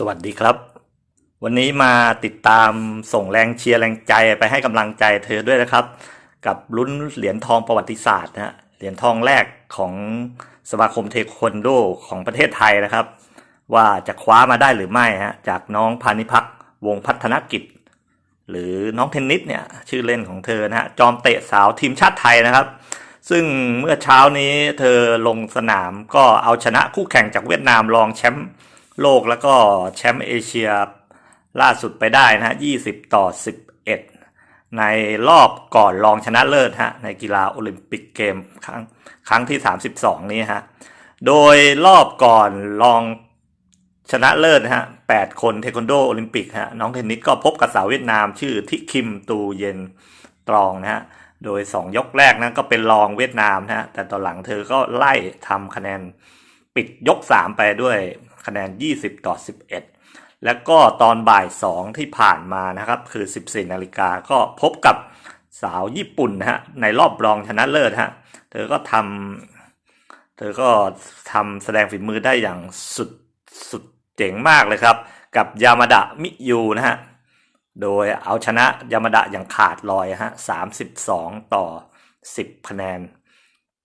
สวัสดีครับ วันนี้มาติดตามส่งแรงเชียร์แรงใจไปให้กำลังใจเธอด้วยนะครับ กับลุ้นเหรียญทองประวัติศาสตร์นะฮะเหรียญทองแรกของสมาคมเทควันโดของประเทศไทยนะครับ ว่าจะคว้ามาได้หรือไม่ฮะจากน้องพานิพักวงพัฒนกิจ หรือน้องเทนนิสเนี่ยชื่อเล่นของเธอนะฮะจอมเตะสาวทีมชาติไทยนะครับ ซึ่งเมื่อเช้านี้เธอลงสนามก็เอาชนะคู่แข่งจากเวียดนามรองแชมป์ โลกแล้วก็แชมป์เอเชียล่าสุดไปได้นะฮะ 20 ต่อ 11 ในรอบก่อนรองชนะเลิศฮะในกีฬาโอลิมปิกเกมครั้งครั้งที่ 32 นี้ฮะ โดยรอบก่อนรองชนะเลิศนะฮะ 8 คนเทควันโดโอลิมปิกฮะ น้องเทนนิสก็พบกับสาวเวียดนามชื่อทิคิมตูเย็นตรองนะฮะ โดย 2 ยกแรกนั้นก็เป็นรองเวียดนามนะฮะ แต่ตอนหลังเธอก็ไล่ทำคะแนนปิดยก 3 ไปด้วย คะแนน 20 ต่อ 11 แล้วก็ตอนบ่าย 2 ที่ผ่านมานะครับ คือ 14 นาฬิกาก็พบกับสาวญี่ปุ่นนะฮะในรอบรองชนะเลิศฮะเธอก็ทำเธอก็ทำแสดงฝีมือได้อย่างสุดสุดเจ๋งมากเลยครับ กับยามาดะมิยูนะฮะโดยเอาชนะยามาดะอย่างขาดลอยฮะ32ต่อ10คะแนน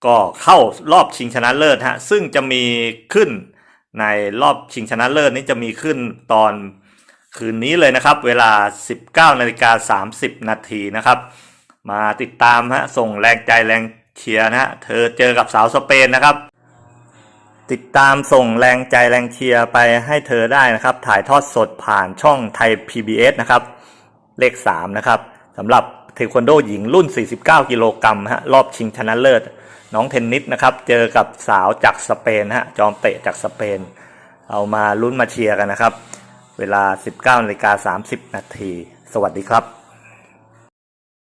ก็เข้ารอบชิงชนะเลิศฮะซึ่งจะมีขึ้น ในรอบชิงชนะเลิศนี้จะมีขึ้นตอนคืนนี้เลยนะครับ เวลา 19นาฬิกา30 นาทีนะครับ มาติดตามฮะส่งแรงใจแรงเชียร์นะฮะเธอเจอกับสาวสเปนนะครับ ติดตามส่งแรงใจแรงเชียร์ไปให้เธอได้นะครับ ถ่ายทอดสดผ่านช่องไทย PBS นะครับ เลข 3 นะครับสำหรับ เทควันโดหญิงรุ่น 49 กิโลกรัมฮะรอบชิงชนะเลิศ น้องเทนนิสนะครับ เจอกับสาวจากสเปนฮะจอมเตะจากสเปน เอามาลุ้นมาเชียร์กันนะครับ เวลา 19นาฬิกา30 นาที สวัสดีครับ